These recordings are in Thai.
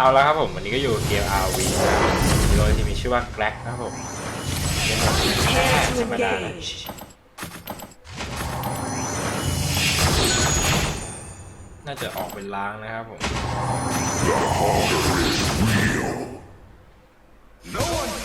เอาละครับผมวันนี้ก็อยู่เกม RV โดยที่มีชื่อว่า Glack นะครับผมเกมแบบแค่ธรรมดานะน่าจะออกเป็นล้างนะครับผม No one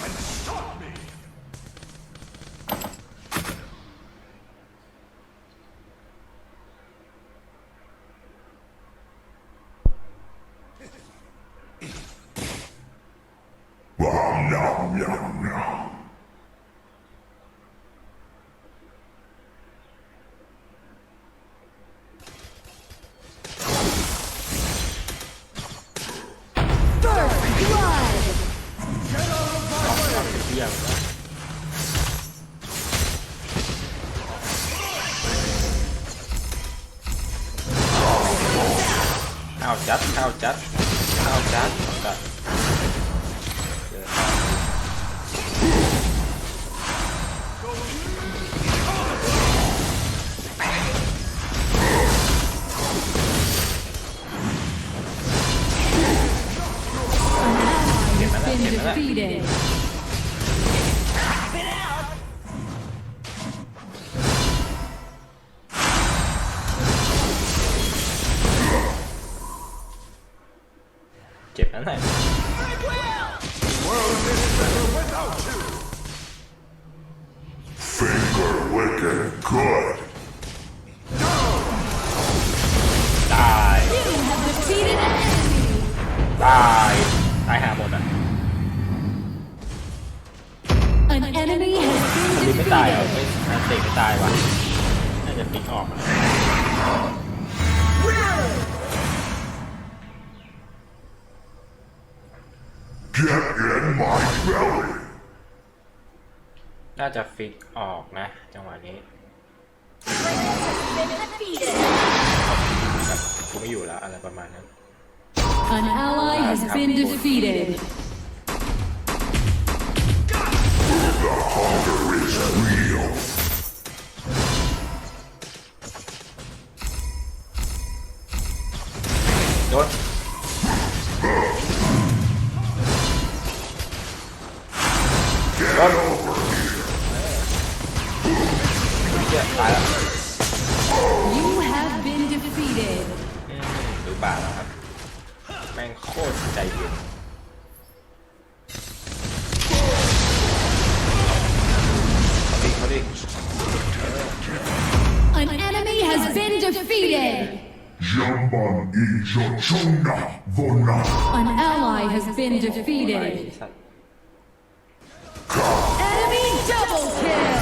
จัดข้าวจัดข้าวจัดจัดเห็นไหมล่ะเห็นไหมล่ะ ตาย ตายหาหมดอะ An enemy has ลิ been ไม่ตายเหรอ defeated. ไม่น่าเตะไม่ตายวะน่าจะฟิกออกอะ Get in my belly. น่าจะฟิกออกนะ จังหวะนี้กูไม่อยู่แล้วอะไรประมาณนั้น An ally has been defeated. The hunger is real. โดน Get over here. เหี้ยตายแล้ว You have been defeated. อืมหรือบาแล้วครับ แม่งโคตรใจเย็นเขาดิเขาดิ An enemy has been defeated. Jamban i Jochona Vona. An ally has been ไอ้ defeated. สัตว์ Enemy double kill.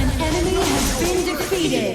An enemy has been มา defeated.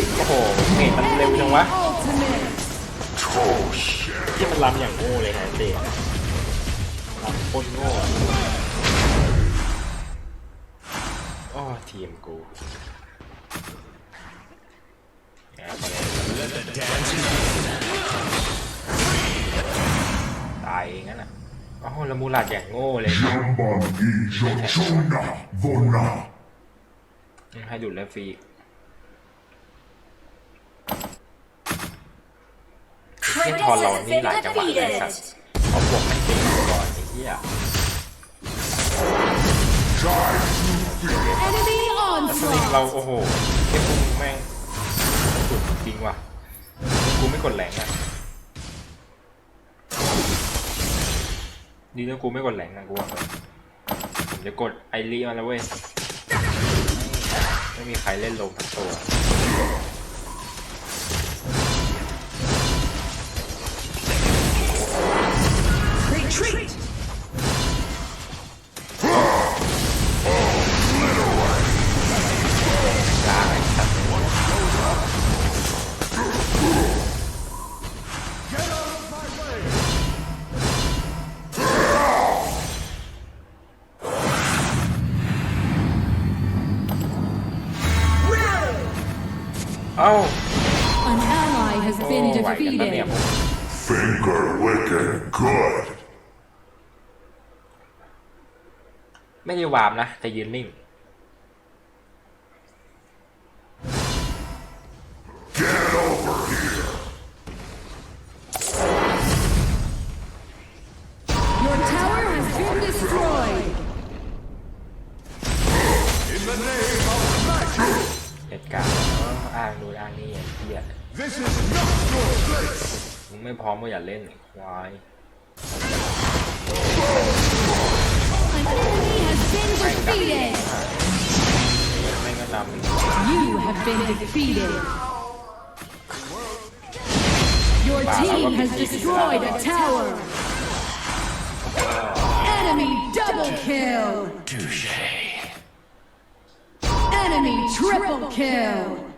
ยโอ้โหเมทมันเร็วจังวะ Ultimate. Toast. ที่มันลำอย่างโง่เลยฮะเตะลำโคตรโง่โอ้ทีมกูแอบไปเลย Let the dancing ตายเองนั่นน่ะโอ้โหละมูลาดอย่างโง่เลย Jamban i Jochona Vona. ให้ดูดแล้วฟรี เที่ยทอนเรานี่หลายจังหวะเลยสัตว์เขาบวกมันตีก่อนไอ้เหี้ยแล้วสลิงเราโอ้โหไอ้พกมึงแม่งสุดจริงว่ะกูไม่กดแหลงอะดีนะกูไม่กดแหลงอะกูบอกเลยผมจะกดไอรีมาแล้วเว้ยไม่มีใครเล่นลงทั้งตัว ไม่ได้วามนะ แต่ยืนนิ่ง Get over here. Your tower has been destroyed. In the name of magic, เหตุการณ์เอออ้างดูนอ้างนี่ไอ้เหี้ย this is not your place. มึงไม่พร้อมก็อย่าเล่นควาย An enemy has been defeated. You have been defeated. Your team has destroyed a tower. Enemy double kill. Enemy triple kill.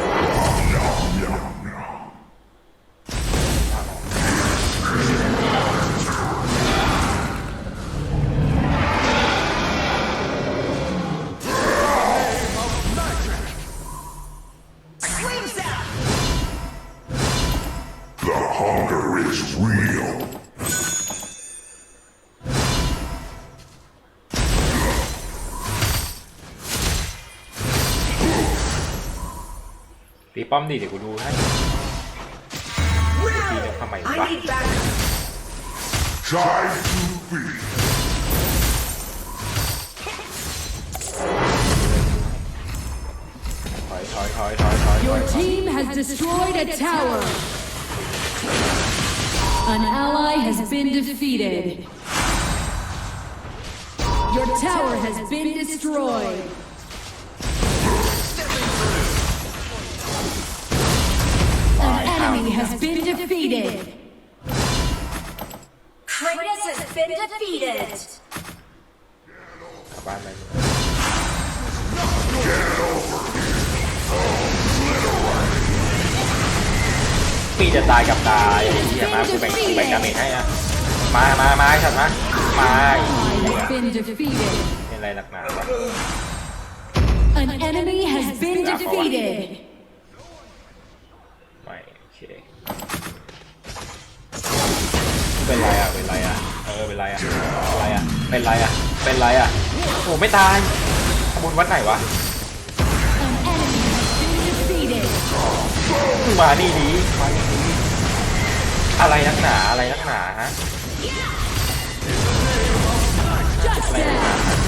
Yum, yum, yum. ตีป้อมดิเดี๋ยวกูดูให้ตีแล้วทำไมวะ Time to feed. ถอยถอยถอยถอยถอย Your team has destroyed a tower. An ally has been defeated. Your tower has been destroyed. Enemy has been defeated. Kratos has been defeated. กลับบ้านไปปีจะตายกับตายไอ้เหี้ยมากูแบ่งกูแบ่งดาเมจให้อะมามามาไอ้สัตว์มามาไอ้ Ally เหี้ย has been defeated. เป็นอะไรหนักหนาวะ An enemy has been defeated. เป็นไรอะ เป็นไรอะ เออ เป็นไรอะ เป็นไรอะ เป็นไรอะ เป็นไรอะ โอ้ไม่ตายขบวนวัดไหนวะ มานี่ดีมานี่ดีอะไรนักหนา อะไรนักหนาฮะ Shut down. Finger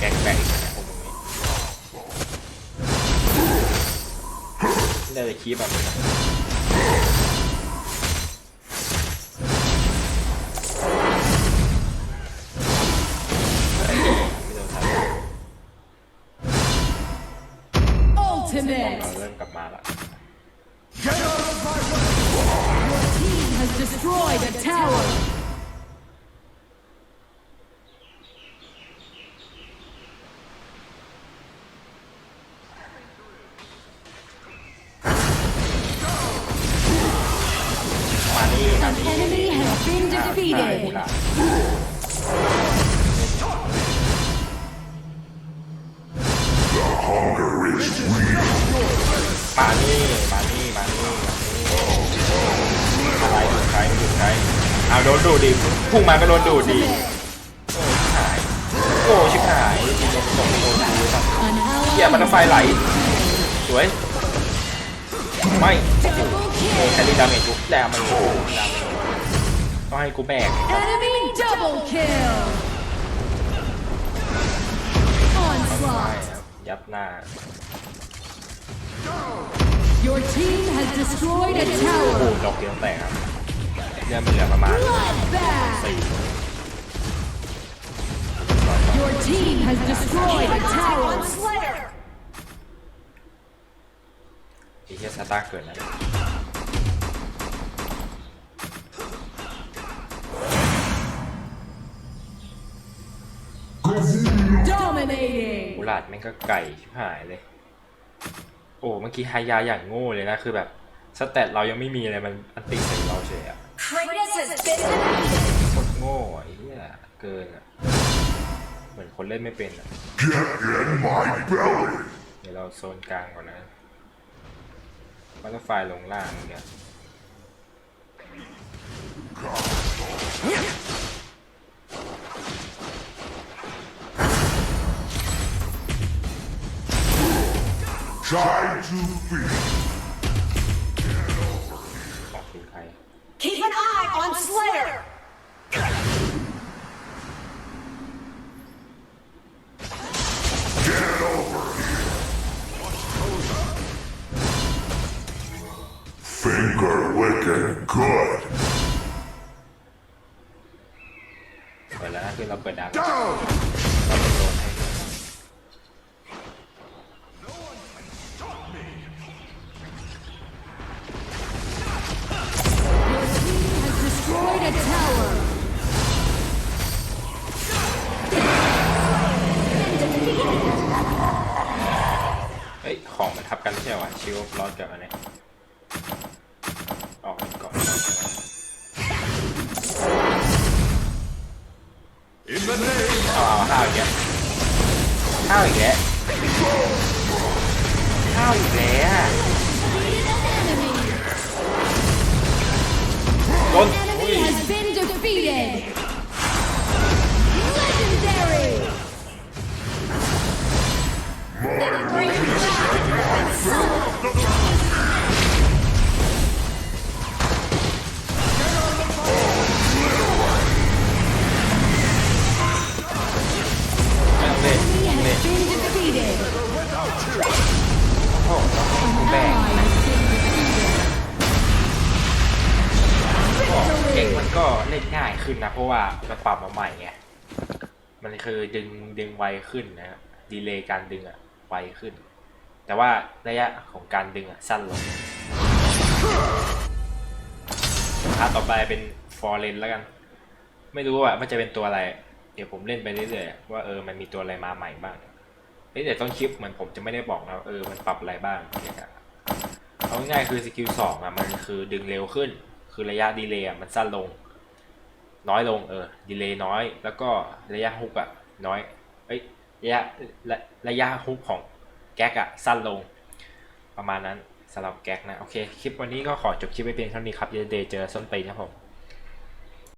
แกงแบงพวกมึงนี่ได้แต่คีบแบบ เอาโดนดูดดิพุ่งมาก็โดนดูดดิโอ้ชิบหายโอ้ชิบหายโดนส่งโดนดูสัตว์ An เหี้ย ally มันไฟไหลสวยไม่โอ้โห double แค kill. รี่ดาเมจกูแรงมันโอ้โหดาเมจต้องให้กูแบก Enemy double kill. ใช่ Onslaught. ครับยับหน้า Your team has destroyed a โอ้โห tower. ดอกเดียวแตกครับ เลือดมันเหลือประมาณสี่ Your team has destroyed a tower. ไอ้เหี้ยซาตาเกิดแล้ว Dominating. มูลาดแม่งก็ไก่ชิบหายเลย โอ้เมื่อกี้ไฮยาอย่างโง่เลยนะ คือแบบสเตตเรายังไม่มีเลยมันอันติใส่เราเฉยอะ Kratos has been defeated. โคตรโง่อะไอ้เหี้ยเกินอะเหมือนคนเล่นไม่เป็นอะ Get in my belly. เดี๋ยวเราโซนกลางก่อนนะบัตเตอร์ไฟลงล่างเนี่ย Time to feed. Finger licking good. เปิดแล้วนะคือเราเปิดดัง Down! เราเป็นโดนให้ด้วย Has destroyed a tower. เฮ้ย ของมันทับกันไม่ใช่เหรอวะชิวลอสกับอันเนี้ย อีกแล้วโดน Enemy อุ้ย has been defeated. ขึ้นนะ เพราะว่ามันปรับมาใหม่ไง มันคือดึงดึงไวขึ้นนะครับดีเลย์การดึงอะไวขึ้น แต่ว่าระยะของการดึงอะสั้นลงอะต่อไปเป็นฟอร์เรนแล้วกัน ไม่รู้ว่ามันจะเป็นตัวอะไร เดี๋ยวผมเล่นไปเรื่อยๆว่าเออมันมีตัวอะไรมาใหม่บ้างเฮ้ยเดี๋ยวต้นคลิปเหมือนผมจะไม่ได้บอกนะเออมันปรับอะไรบ้างนะครับเอาง่ายๆคือสกิลสองอะมันคือดึงเร็วขึ้น คือระยะดีเลย์อะมันสั้นลง น้อยลงเออดีเลย์น้อย แล้วก็ระยะฮุกอะน้อยเอ้ยระยะระระยะฮุกของแก๊กอะสั้นลง ประมาณนั้นสำหรับแก๊กนะ โอเค คลิปวันนี้ก็ขอจบคลิปไปเพียงเท่านี้ครับเดี๋ยวเดย์เจอส้นปีนครับผม